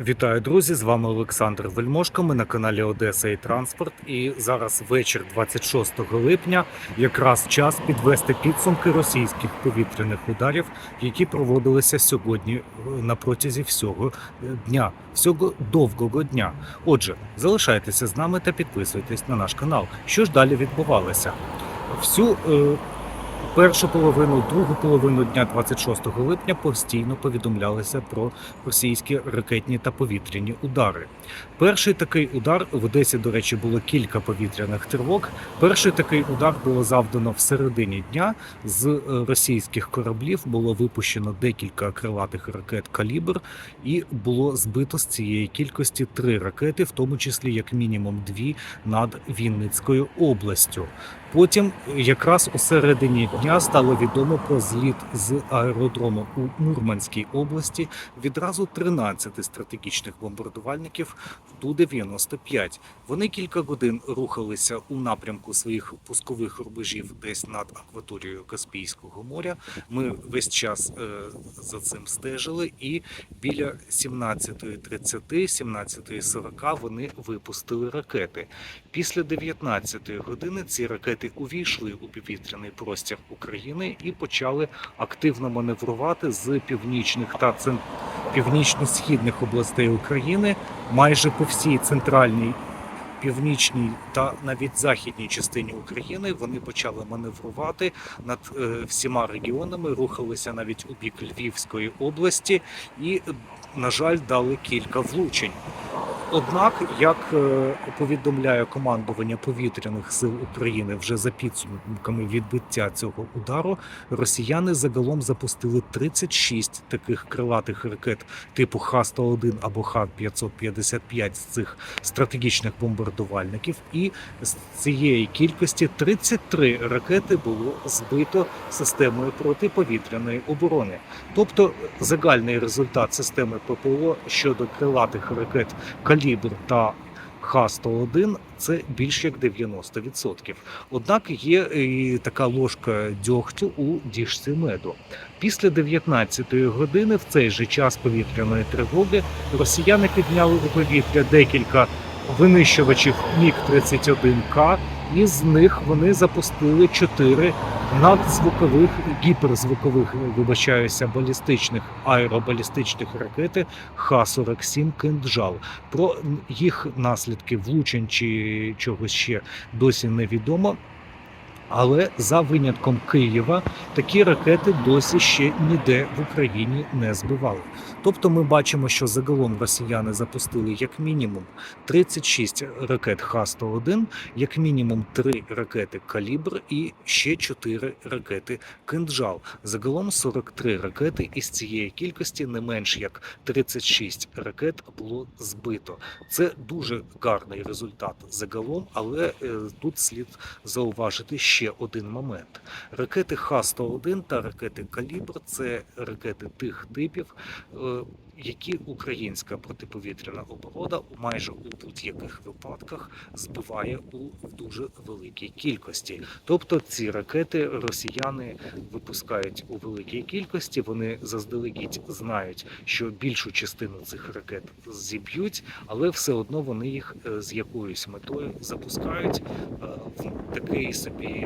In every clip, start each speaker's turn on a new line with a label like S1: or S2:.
S1: Вітаю, друзі! З вами Олександр Вельмошко. Ми на каналі Одеса і Транспорт. І зараз вечір 26 липня. Якраз час підвести підсумки російських повітряних ударів, які проводилися сьогодні е, на протязі всього е, дня, всього довгого дня. Отже, залишайтеся з нами та підписуйтесь на наш канал. Що ж далі відбувалося? Всю е, першу половину, другу половину дня 26 липня постійно повідомлялися про російські ракетні та повітряні удари. Перший такий удар в Одесі, до речі, було кілька повітряних тривог. Перший такий удар було завдано в середині дня. З е, російських кораблів було випущено декілька крилатих ракет калібр, і було збито з цієї кількості три ракети, в тому числі як мінімум дві над Вінницькою областю. Потім, якраз у середині дня, стало відомо про зліт з аеродрому у Мурманській області відразу 13 стратегічних бомбардувальників Ту-95. Вони кілька годин рухалися у напрямку своїх пускових рубежів десь над акваторією Каспійського моря. Ми весь час е, за цим стежили, і біля 17.30, 17.40 вони випустили ракети. Після 19 години ці ракети увійшли у повітряний простір України і почали активно маневрувати з північних та цен... північно-східних областей України майже по всій центральній. Північній та навіть західній частині України вони почали маневрувати над е, всіма регіонами, рухалися навіть у бік Львівської області і, на жаль, дали кілька влучень. Однак, як е, повідомляє командування повітряних сил України вже за підсумками відбиття цього удару, росіяни загалом запустили 36 таких крилатих ракет типу Х-101 або Х-555 з цих стратегічних бомбардувальників, і з цієї кількості 33 ракети було збито системою протиповітряної оборони. Тобто загальний результат системи ППО щодо крилатих ракет калібр та Х-101 це більш як 90%. Однак є і така ложка дьогтю у діжці меду. Після 19-ї години в цей же час повітряної тривоги росіяни підняли у повітря декілька винищувачів Міг-31К, і з них вони запустили чотири надзвукових гіперзвукових, вибачаюся, балістичних аеробалістичних ракети Х-47 «Кинджал». Про їх наслідки влучень чи чогось ще досі невідомо. Але за винятком Києва такі ракети досі ще ніде в Україні не збивали. Тобто ми бачимо, що загалом росіяни запустили як мінімум 36 ракет Х-101, як мінімум 3 ракети Калібр і ще 4 ракети Кинджал. Загалом 43 ракети із цієї кількості не менш як 36 ракет було збито. Це дуже гарний результат загалом, але е, тут слід зауважити ще один момент: ракети Х-101 та ракети Калібр це ракети тих типів. е, які українська протиповітряна оборона майже у будь-яких випадках збиває у дуже великій кількості. Тобто ці ракети росіяни випускають у великій кількості. Вони заздалегідь знають, що більшу частину цих ракет зіб'ють, але все одно вони їх е, з якоюсь метою запускають е, в такий собі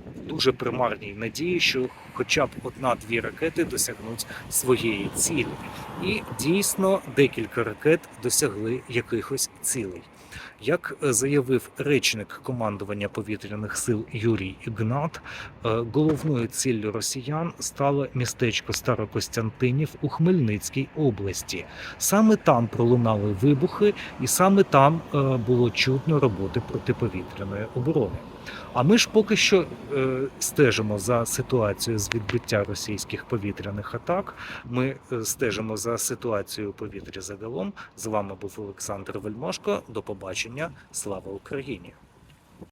S1: дуже примарній надії, що хоча б одна-дві ракети досягнуть своєї цілі. І дійсно декілька ракет досягли якихось цілей. Як е, заявив речник командування повітряних сил Юрій Ігнат, е, головною ціллю росіян стало містечко Старокостянтинів у Хмельницькій області. Саме там пролунали вибухи, і саме там е, було чутно роботи протиповітряної оборони. А ми ж поки що стежимо за ситуацією з відбиття російських повітряних атак. Ми е, стежимо за ситуацією у повітрі загалом. З вами був Олександр Вельмошко. До побачення. Слава Україні!